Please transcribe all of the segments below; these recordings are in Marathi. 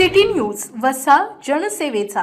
सिटी न्यूज वसा जनसेवेचा.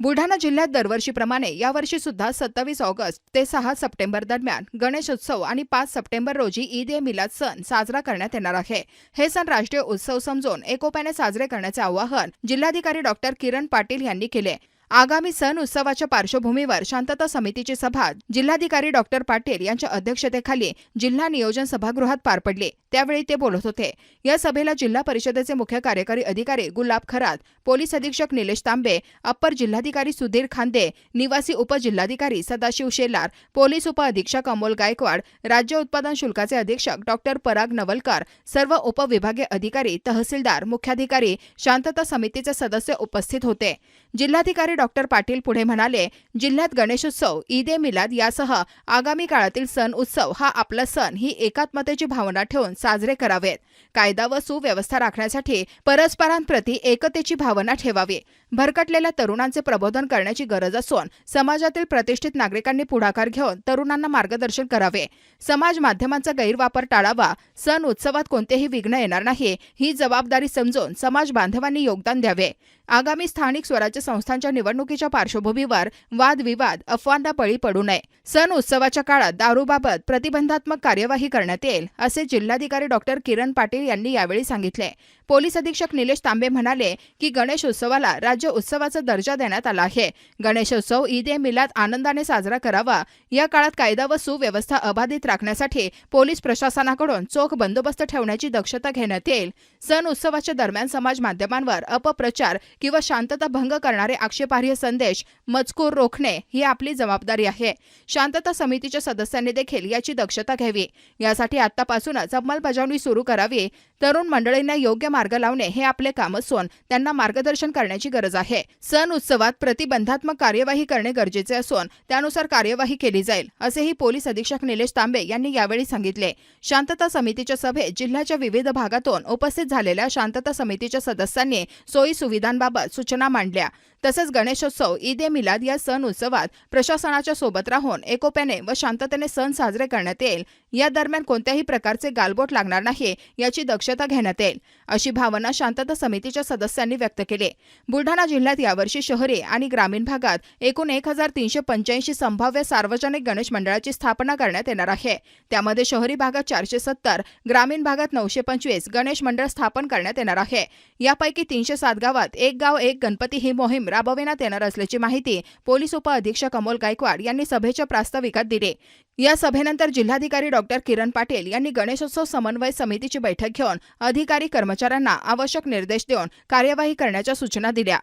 बुलढाणा जिल्ह्यात दरवर्षीप्रमाणे यावर्षी सुद्धा सत्तावीस ऑगस्ट ते सहा सप्टेंबर दरम्यान गणेशोत्सव आणि पाच सप्टेंबर रोजी ईद ए मिलाद सण साजरा करण्यात येणार आहे. हे सण राष्ट्रीय उत्सव समजून एकोप्याने साजरे करण्याचे आवाहन जिल्हाधिकारी डॉक्टर किरण पाटील यांनी केले. आगामी सण उत्सवाच्या पार्श्वभूमीवर शांतता समितीची सभा जिल्हाधिकारी डॉक्टर पाटील यांच्या अध्यक्षतेखाली जिल्हा नियोजन सभागृहात पार पडली. त्यावेळी ते बोलत होते. या सभेला जिल्हा परिषदेचे मुख्य कार्यकारी अधिकारी गुलाब खरात पोलीस अधीक्षक निलेश तांबे अप्पर जिल्हाधिकारी सुधीर खांदे निवासी उपजिल्हाधिकारी सदाशिव शेलार पोलीस उपअधीक्षक अमोल गायकवाड राज्य उत्पादन शुल्काचे अधीक्षक डॉक्टर पराग नवलकर सर्व उपविभागीय अधिकारी तहसीलदार मुख्याधिकारी शांतता समितीचे सदस्य उपस्थित होते. जिल्हाधिकारी डॉक्टर पाटील पुढे म्हणाले जिल्ह्यात गणेशोत्सव ईद ए मिलाद यासह आगामी काळातील सण उत्सव हा आपला सण ही एकात्मतेची भावना ठेवून साजरे करावेत. कायदा व सुव्यवस्था राखण्यासाठी परस्परांप्रती एकतेची भावना ठेवावी. भरकटलेल्या तरुणांचे प्रबोधन करण्याची गरज असून समाजातील प्रतिष्ठित नागरिकांनी पुढाकार घेऊन तरुणांना मार्गदर्शन करावे. समाज माध्यमांचा गैरवापर टाळावा. सण उत्सवात कोणतेही विघ्न येणार नाही. ही जबाबदारी समजून समाज बांधवांनी योगदान द्यावे. आगामी स्थानिक स्वराज्य संस्थांच्या निवडणुकीच्या पार्श्वभूमीवर वादविवाद अफवांना बळी पडू नये. सण उत्सवाच्या काळात दारूबाबत प्रतिबंधात्मक कार्यवाही करण्यात येईल असे जिल्हाधिकारी डॉक्टर किरण पाटील यांनी यावेळी सांगितले. पोलीस अधीक्षक निलेश तांबे म्हणाले की गणेश उत्सवाला राज्य उत्सवाचा दर्जा देण्यात आला आहे. गणेशोत्सव ईद ए मिलाद आनंदाने साजरा करावा. या काळात कायदा व सुव्यवस्था अबाधित राखण्यासाठी पोलीस प्रशासनाकडून चोख बंदोबस्त ठेवण्याची दक्षता घेण्यात येईल. सण उत्सवाच्या दरम्यान समाज माध्यमांवर अपप्रचार किंवा शांतता भंग करणारे आक्षेपार्ह संदेश मजकूर रोखणे ही आपली जबाबदारी आहे. शांतता समितीच्या सदस्यांनी देखील याची दक्षता घ्यावी. यासाठी आतापासूनच अंमलबजावणी सुरू करावी. तरुण मंडळींना योग्य मार्ग लावणे हे आपले काम असून त्यांना मार्गदर्शन करण्याची गरज गरज आहे. सण उत्सवात प्रतिबंधात्मक कार्यवाही करणे गरजेचे असून त्यानुसार कार्यवाही केली जाईल असेही पोलीस अधीक्षक निलेश तांबे यांनी यावेळी सांगितले. शांतता समितीच्या सभेत जिल्ह्याच्या विविध भागातून उपस्थित झालेल्या शांतता समितीच्या सदस्यांनी सोयी सुविधांबाबत सूचना मांडल्या. तसंच गणेशोत्सव ईद ए मिलाद या सण उत्सवात प्रशासनाच्या सोबत राहून एकोप्याने व शांततेने सण साजरे करण्यात येईल या दरम्यान कोणत्याही प्रकारचे गालबोट लागणार नाही याची दक्षता घेण्यात येईल अशी भावना शांतता समितीच्या सदस्यांनी व्यक्त केली. बुलढाणा जिल्ह्यात यावर्षी शहरी आणि ग्रामीण भागात एकूण एक हजार तीनशे पंच्याऐंशी संभाव्य सार्वजनिक गणेश मंडळाची स्थापना करण्यात येणार आहे. त्यामध्ये शहरी भागात चारशे सत्तर ग्रामीण भागात नऊशे पंचवीस गणेश मंडळ स्थापन करण्यात येणार आहे. यापैकी तीनशे सात गावात एक गाव एक गणपती ही मोहीम राबविण्यात येणार असल्याची माहिती पोलीस उपअधीक्षक अमोल गायकवाड यांनी सभेच्या प्रास्ताविकात दिली. या सभेनंतर जिल्हाधिकारी डॉक्टर किरण पाटील यांनी गणेशोत्सव समन्वय समितीची बैठक घेऊन अधिकारी कर्मचाऱ्यांना आवश्यक निर्देश देऊन कार्यवाही करण्याच्या सूचना दिल्या.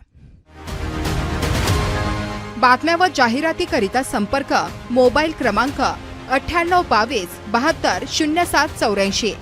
बातम्या व जाहिरातीकरिता संपर्क मोबाईल क्रमांक अठ्ठ्याण्णव बावीस बहात्तर शून्य सात चौऱ्याऐंशी.